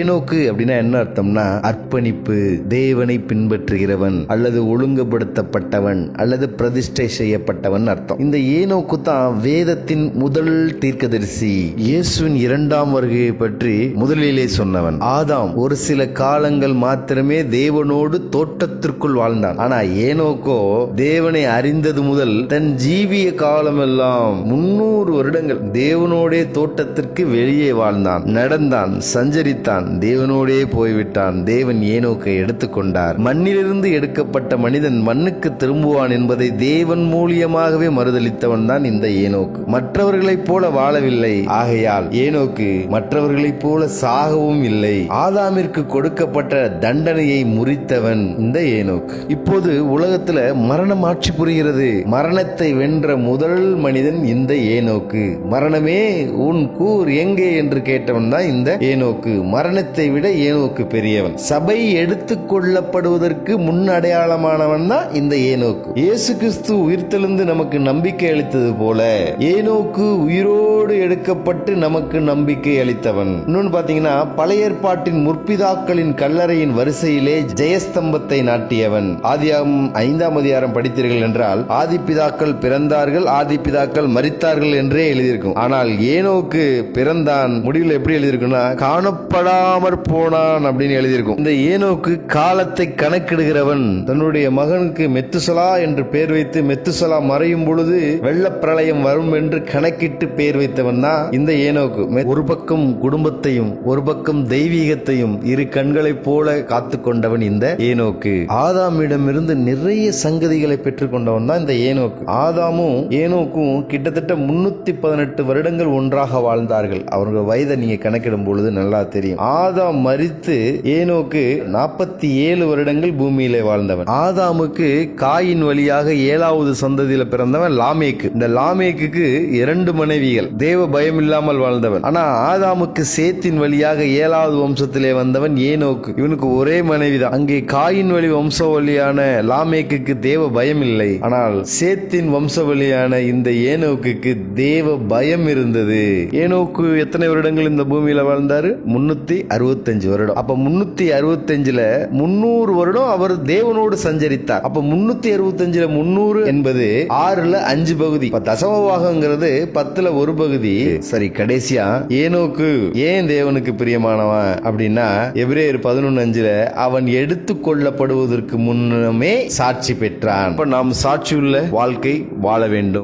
ஏனோக்கு அப்படின்னா என்ன அர்த்தம்னா அர்ப்பணிப்பு தேவனை பின்பற்றுகிறவன் அல்லது ஒழுங்குபடுத்தப்பட்டவன் அல்லது பிரதிஷ்டை செய்யப்பட்டவன் அர்த்தம். இந்த ஏனோக்கு தான் வேதத்தின் முதல் தீர்க்கதரிசி இயேசுவின் இரண்டாம் வருகையை பற்றி முதலிலே சொன்னவன். ஆதாம் ஒரு சில காலங்கள் மாத்திரமே தேவனோடு தோட்டத்திற்குள் வாழ்ந்தான். ஆனா ஏனோக்கோ தேவனை அறிந்தது முதல் தன் ஜீவிய காலமெல்லாம் முன்னூறு வருடங்கள் தேவனோடே தோட்டத்திற்கு வெளியே வாழ்ந்தான் நடந்தான் சஞ்சரித்தான் தேவனோடே போய்விட்டான். தேவன் ஏனோக்கை எடுத்துக்கொண்டார். மண்ணிலிருந்து எடுக்கப்பட்ட மனிதன் மண்ணுக்கு திரும்புவான் என்பதை தேவன் மூலியமாகவே மறுதளித்தவன் தான் இந்த ஏனோக்கு. மற்றவர்களைப் போல வாழவில்லை. ஆகையால் ஏனோக்கு மற்றவர்களைப் போல சாகவும் இல்லை. ஆதாமிற்கு கொடுக்கப்பட்ட தண்டனையை முறித்தவன் இந்த ஏனோக்கு. இப்போது உலகத்துல மரணம் ஆட்சி புரிகிறது. மரணத்தை வென்ற முதல் மனிதன் இந்த ஏனோக்கு. மரணமே உன் கூர் எங்கே என்று கேட்டவன் தான் இந்த ஏனோக்கு. மரணத்தை விட ஏனோக்கு பெரியவன். சபை எடுத்து கொள்ளப்படுவதற்கு முன் அடையாளமானவன் தான் இந்த ஏனோக்கு. இயேசு கிறிஸ்து உயிர்த்தெழுந்து நமக்கு நம்பிக்கை அளித்தது போல ஏனோக்கு உயிரோடு எடுக்கப்பட்டு நமக்கு நம்பிக்கை அளித்தவன். இன்னொன்னு பாத்தீங்கன்னா பழைய ஏற்பாட்டின் முற்பிதாக்களின் கல்லறையின் வரிசையிலே ஜெயஸ்தம்பத்தை நாட்டியவன். ஆதியாம் ஐந்தாம் அதிகாரம் படித்தீர்கள் என்றால் ஆதிப்பிதாக்கள் பிறந்தார்கள் ஆதிப்பிதாக்கள் மறித்தார்கள் என்றே எழுதியிருக்கும். ஆனால் ஏனோக்கு பிறந்தான். முடிவில் எப்படி எழுதியிருக்குன்னா காணப்படாமற் போனான் அப்படின்னு எழுதியிருக்கும். இந்த ஏனோக்கு காலத்தை கணக்கிடுகிறவன் தன்னுடைய மகனுக்கு மெத்துசலா என்று பெயர் வைத்து மெத்துசலா மறையும் பொழுது வெள்ளப்பிரளயம் வரும் என்று கணக்கிட்டு பெயர் வைத்தவன் தான் இந்த ஏனோக்கு. ஒரு பக்கம் குடும்பத்தையும் ஒரு பக்கம் தெய்வீகத்தையும் இரு கண்களைப் போல காத்து கொண்டவன் இந்த ஏனோக்கு. ஆதாமிடமிருந்து நிறைய சங்கதிகளை பெற்றுக்கொண்டவன் தான் இந்த ஏனோக்கு. ஆதாமும் ஏனோக்கும் கிட்டத்தட்ட முன்னூத்தி பதினெட்டு வருடங்கள் ஒன்றாக வாழ்ந்தார்கள். அவர்கள் வயதை நீங்க கணக்கிடும் பொழுது நல்லா தெரியும். ஆதாம் மரித்து ஏனோக்கு நாற்பத்தி ஏழு வருடங்கள் பூமியிலே வாழ்ந்தவன். ஆதாமுக்கு காயின் வழியாக ஏழாவது சந்ததியில பிறந்தவன் லாமேக்கு. இந்த லாமேக்குக்கு இரண்டு மனைவிகள். தேவ பயம் இல்லாமல் வாழ்ந்தவன். ஆனா ஆதாமுக்கு சேத்தின் வழியாக ஏழாவது வம்சத்திலே வந்தவன் ஏனோக்கு. இவனுக்கு ஒரே மனைவிதான். அங்கே காயின் வழி வம்சவழியான லாமேக்குக்கு தேவ பயம் இல்லை. ஆனால் சேத்தின் வம்சவழியான இந்த ஏனோக்குக்கு தேவ பயம் இருந்தது. ஏனோக்கு எத்தனை வருடங்கள் இந்த பூமியில வாழ்ந்தாரு? முன்னூத்தி அறுபத்தஞ்சு வருடம். அப்ப முன்னூத்தி அறுபத்தஞ்சுல முன்னூறு வருடம் அவர் தேவனோடு சஞ்சரித்தார். அப்ப முன்னூத்தி அறுபத்தஞ்சுல முன்னூறு என்பது ஆறுல அஞ்சு பகுதி. இப்ப பத்துல ஒரு பகுதி. சரி கடைசியா ஏனோக்கு ஏன் தேவனுக்கு பிரியமானவன் அப்படின்னா எபிரேயர் பதினொன்னு அஞ்சுல அவன் எடுத்து கொள்ளப்படுவதற்கு முன்னமே சாட்சி பெற்றான். இப்ப நாம் சாட்சியுள்ள வாழ்க்கை வாழ வேண்டும்.